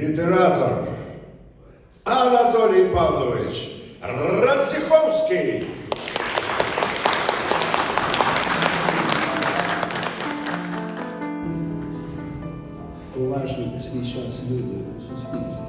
літератор Анатолій Павлович Рациховський. поважні на свій час люди у суспільстві.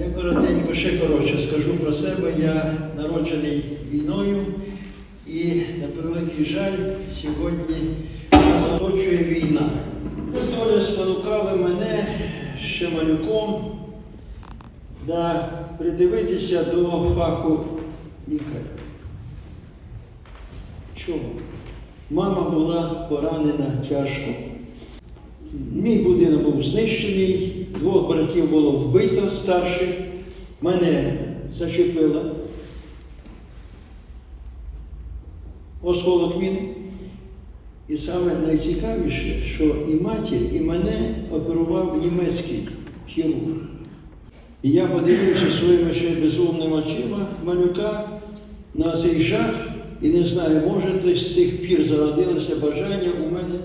Я коротенько, ще коротше скажу про себе. Я народжений війною і, на превеликий жаль, сьогодні нас війна. Доля спонукали мене ще малюком да, придивитися до фаху лікаря. Чому? Мама була поранена тяжко. Мій будинок був знищений, двох братів було вбито старших, мене зачепило. Осколок він. І саме найцікавіше, що і матір, і мене оперував німецький хірург. І я подивився своїми ще безумними очима малюка на цей жах і не знаю, може з цих пір зародилося бажання у мене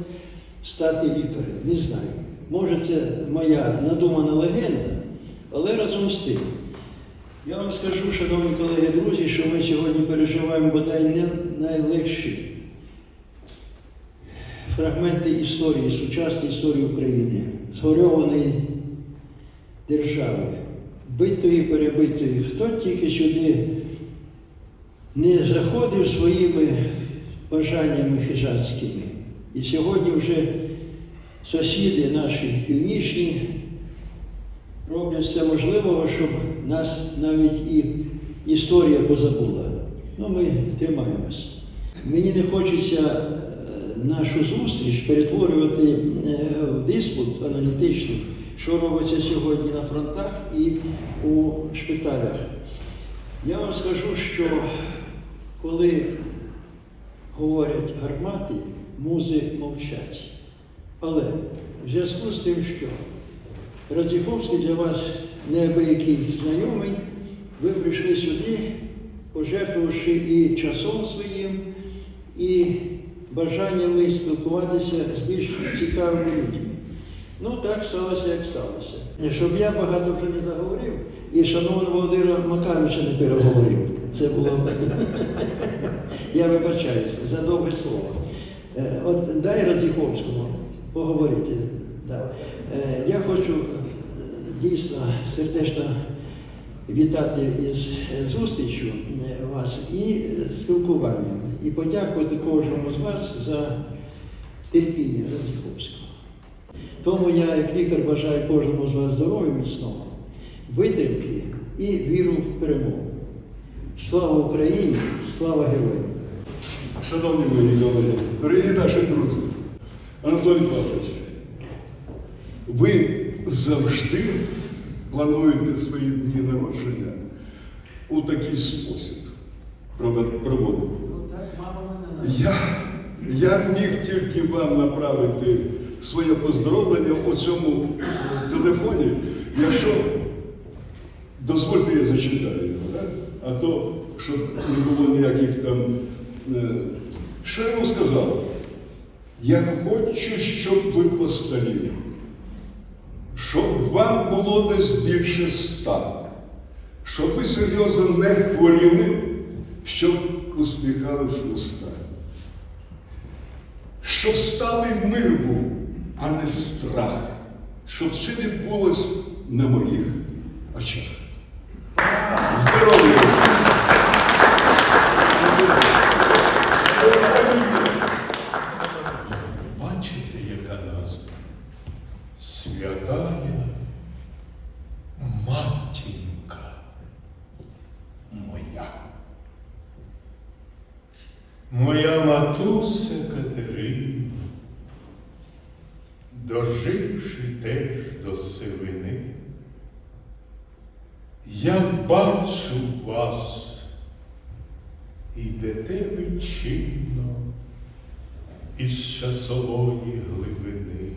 стати лікарем. Не знаю. Може, це моя надумана легенда, але разом з тим. Я вам скажу, шановні колеги, друзі, що ми сьогодні переживаємо бодай не найлегші фрагменти історії, сучасної історії України, згорьованої держави, битої, перебитої. Хто тільки сюди не заходив своїми бажаннями хижацькими. І сьогодні вже сусіди наші північні роблять все можливе, щоб нас навіть і історія позабула. Ну, ми тримаємось. Мені не хочеться е, нашу зустріч перетворювати е, в диспут аналітичний, що робиться сьогодні на фронтах і у шпиталях. Я вам скажу, що коли говорять гармати, музи мовчать. Але в зв'язку з тим, що Радзіховський для вас неабиякий знайомий, ви прийшли сюди, пожертвувавши і часом своїм, і бажаннями спілкуватися з більш цікавими людьми. Ну, так сталося, як сталося. Щоб я багато вже не заговорив, і шановного Володимира Макаровича не переговорив. Це було. Я вибачаюся за довге слово. Е, От дай Радзіховському поговорити. Да. Е, Я хочу е, дійсно сердечно вітати із зустрічю вас і спілкуванням, і подякувати кожному з вас за терпіння Радзіховського. Тому я, як лікар, бажаю кожному з вас здоров'я міцного, витримки і віру в перемогу. Слава Україні! Слава героям! Шановні мої колеги, дорогі наші друзі, Анатолій Павлович, ви завжди плануєте свої дні народження у такий спосіб проводити. Я, я міг тільки вам направити своє поздоровлення у цьому телефоні, якщо дозвольте я зачитаю його, а то, щоб не було ніяких там. Е, Що йому сказав? Я хочу, щоб ви постаріли, щоб вам було десь більше ста, щоб ви серйозно не хворіли, щоб усміхалися уста. Щоб сталий мир був, а не страх, щоб це відбулось на моїх очах. Моя. Матуся Катерина, доживши теж до сивини, я бачу вас, ідете ви чинно із часової глибини.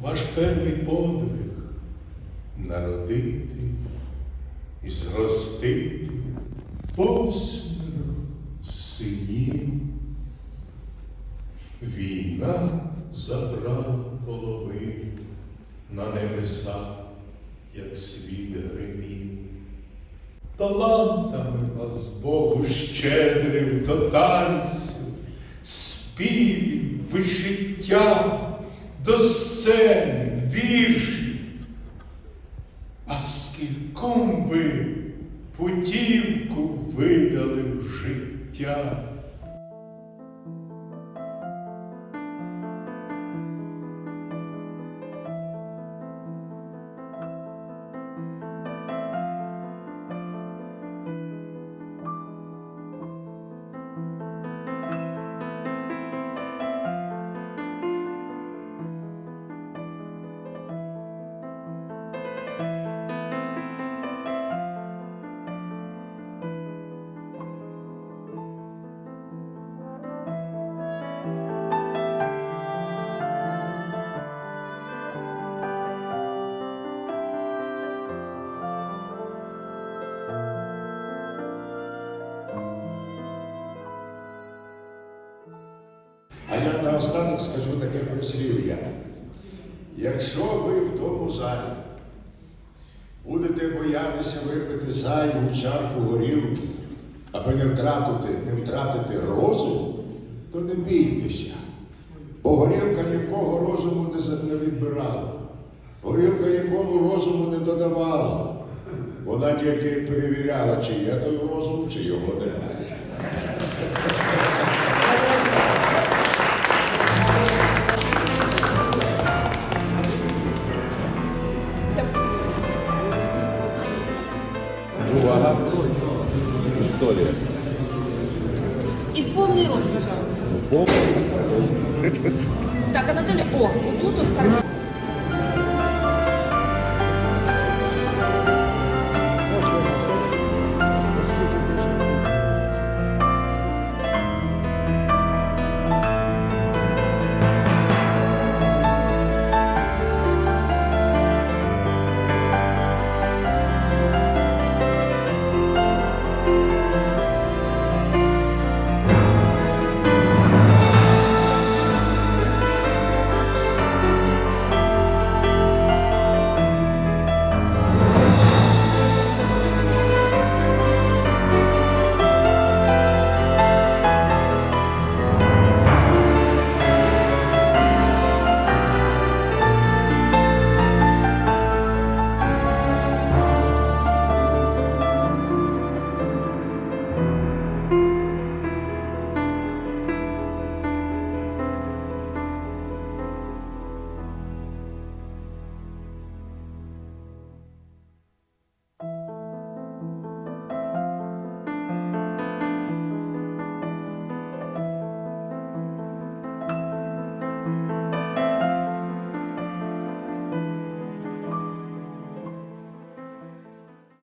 Ваш перший подвиг народити і зростити восьмеро Війна забрала половину на небеса, як світ гримів. Талантами вас Богу щедрив до танців, співів, вишиття, до сцени, віршів. А скільком ви путівку видали в життя? Наостанок скажу таке прислів'я. Якщо ви в тому залі будете боятися випити зайву чарку горілки, аби не втратити, не втратити розум, то не бійтеся. Бо горілка нікого розуму не, відбирала. Горілка нікому розуму не додавала. Вона тільки перевіряла, чи є той розум, чи його немає. И в полный рост, пожалуйста. Так, Анатолий, о, вот тут вот хорошо.